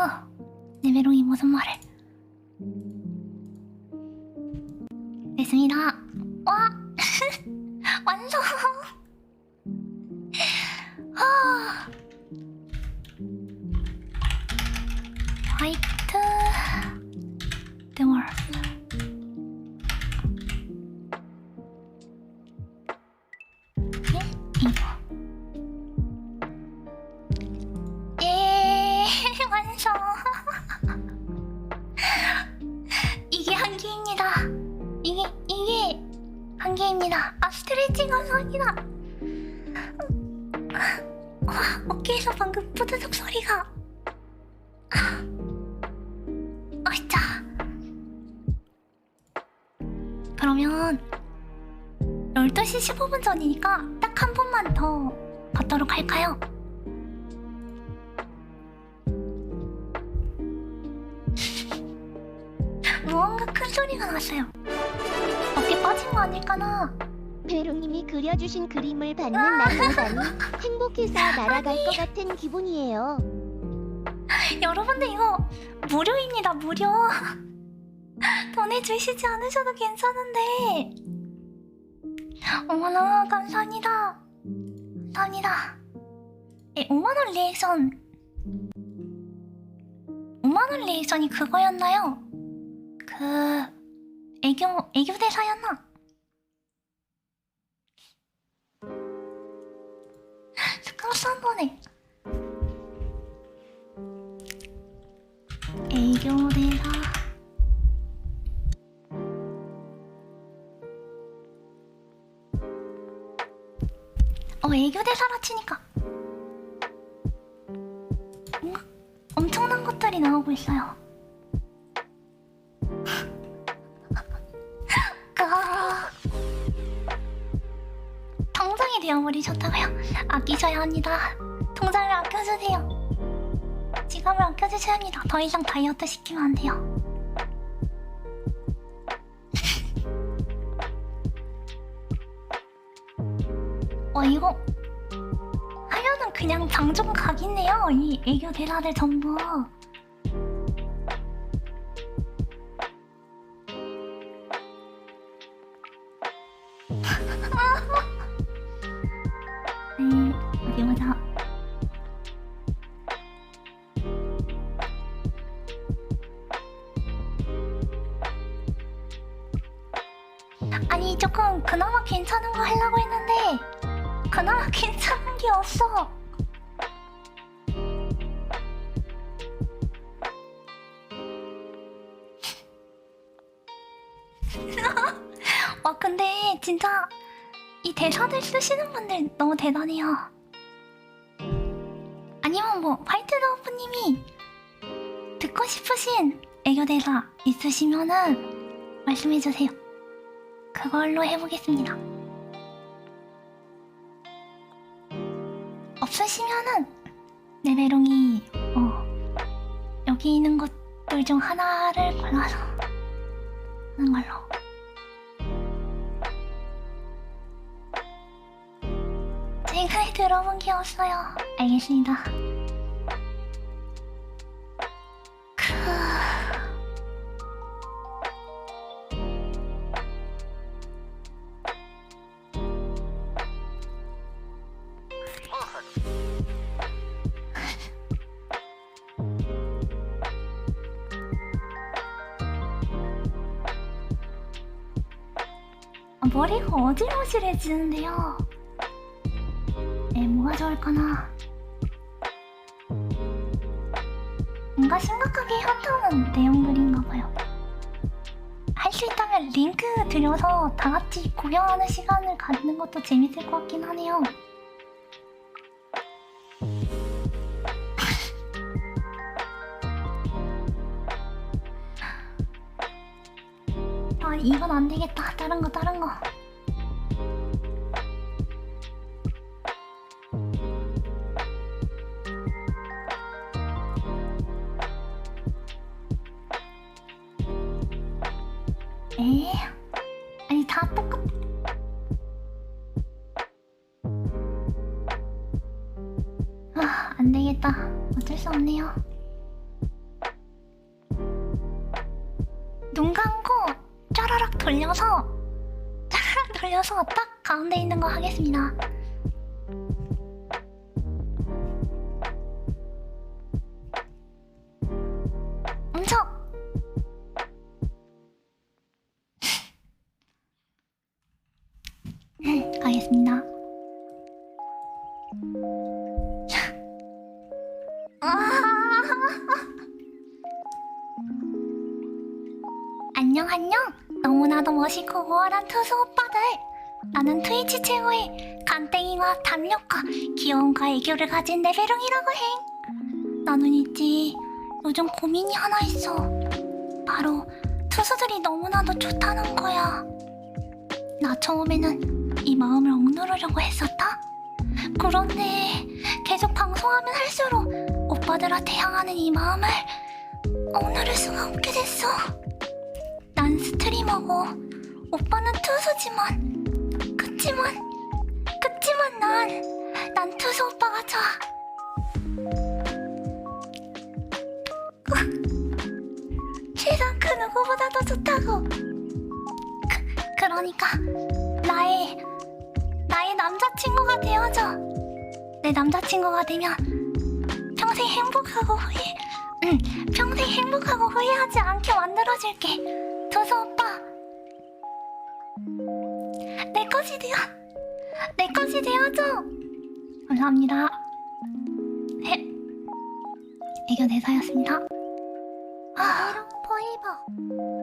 어, 내 메롱이 무슨 말을? 됐습니다. 와, 완성. 아. 화이트. 예, 이거. 이게 이게 한계입니다. 아 스트레칭 감사합니다. 와 어깨에서 방금 뿌드득 소리가. 아, 어이짜. 그러면 12시 15분 전이니까 딱 한 번만 더 받도록 할까요? 무언가 큰 소리가 났어요. 거 아닐까나? 배롱님이 그려주신 그림을 받는 날 보다니 행복해서 날아갈 것 같은 기분이에요. 여러분들 이거 무료입니다 무료 보내주시지 않으셔도 괜찮은데 어머나 감사합니다 감사합니다 에, 5만원 리액션 5만원 리액션이 그거였나요? 그 애교 애교 대사였나? 한 번에. 애교 대사. 어 애교 대사라 치니까. 엄청난 것들이 나오고 있어요 되어버리셨다고요? 아끼셔야 합니다 통장을 아껴주세요 지갑을 아껴주셔야 합니다. 더 이상 다이어트 시키면 안 돼요. 어 이거 하면은 그냥 장종 각이네요. 이 애교 대사들 전부. 아니 조금 그나마 괜찮은 거 하려고 했는데 그나마 괜찮은 게 없어. 와 근데 진짜 이 대사들 쓰시는 분들 너무 대단해요. 아니면 뭐 화이트더프님이 듣고 싶으신 애교 대사 있으시면은 말씀해주세요. 그걸로 해보겠습니다. 없으시면은 레베롱이 어, 여기 있는 것들 중 하나를 골라서 하는 걸로. 제가 들어본 게 없어요. 알겠습니다. 머리가 어질어질해지는데요. 에, 뭐가 좋을까나. 뭔가 심각하게 현타오는 내용 글인가 봐요. 할 수 있다면 링크 들여서 다 같이 구경하는 시간을 갖는 것도 재밌을 것 같긴 하네요. 아, 이건 안 되겠다. 다른 거, 다른 거. 에? 아니 다 똑같. 아, 안 되겠다. 어쩔 수 없네요. 돌려서 짜라락 돌려서 딱 가운데 있는 거 하겠습니다. 엄청 음, 가겠습니다. 안녕 안녕 너무나도 멋있고 우월한 투수 오빠들. 나는 트위치 최고의 간땡이와 담력과 귀여움과 애교를 가진 레베롱이라고 해. 나는 있지 요즘 고민이 하나 있어. 바로 투수들이 너무나도 좋다는 거야. 나 처음에는 이 마음을 억누르려고 했었다. 그런데 계속 방송하면 할수록 오빠들한테 향하는 이 마음을 억누를 수가 없게 됐어. 난 스트리머고. 오빠는 투수지만. 그치만 그치만 난 난 투수 오빠가 좋아 세상 그 누구보다도 좋다고. 그, 그러니까 나의 나의 남자친구가 되어줘. 내 남자친구가 되면 평생 행복하고 후회 응 평생 행복하고 후회하지 않게 만들어줄게 도서 오빠. 내 것이 되어 내 것이 되어줘. 감사합니다. 해. 애교 대사였습니다. 아 포에버